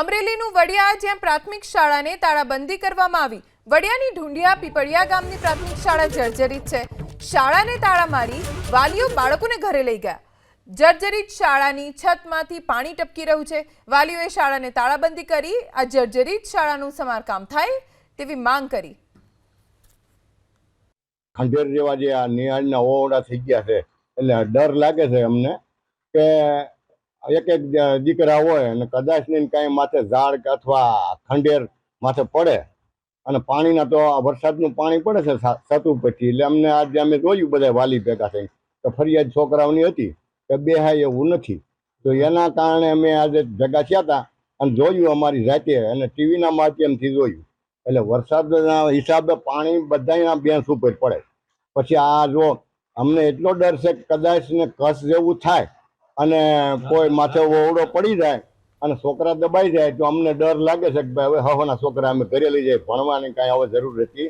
અમરેલીનું વડિયા જ્યાં પ્રાથમિક શાળાને તાળાબંધી કરવામાં આવી. વડિયાની ઢુંડિયા પીપળિયા ગામની પ્રાથમિક શાળા જર્જરિત છે. શાળાને તાળા મારી વાલીઓ બાળકોને ઘરે લઈ ગયા. જર્જરિત શાળાની છતમાંથી પાણી ટપકી રહ્યું છે. વાલીઓએ શાળાને તાળાબંધી કરી, આ જર્જરિત શાળાનું સમારકામ થાય તેવી માંગ કરી. ખંડેર જેવા જે આ નિહાળના ઓવડા થઈ ગયા છે, એટલે ડર લાગે છે અમને કે એક એક દીકરા હોય અને કદાચ ને કાંઈ માથે ઝાડ અથવા ખંડેર માથે પડે અને પાણીના તો વરસાદનું પાણી પડે છે છા- પછી એટલે અમને આજે અમે જોયું બધા વાલી ભેગા થઈને તો ફરિયાદ છોકરાઓની હતી કે બે હાય એવું નથી. તો એના કારણે અમે આજે ભેગા થયા હતા અને જોયું અમારી જાતે અને ટીવીના માધ્યમથી જોયું. એટલે વરસાદના હિસાબે પાણી બધાના ભેંસ ઉપર પડે. પછી આ જો અમને એટલો ડર છે કે કદાચ ને કસ જેવું થાય અને કોઈ માથે ઓવડો પડી જાય અને છોકરા દબાઈ જાય તો અમને ડર લાગે છે કે ભાઈ હવે હવાના છોકરા અમે ઘરે લઈ જાય ભણવાની કાંઈ હવે જરૂર રહેતી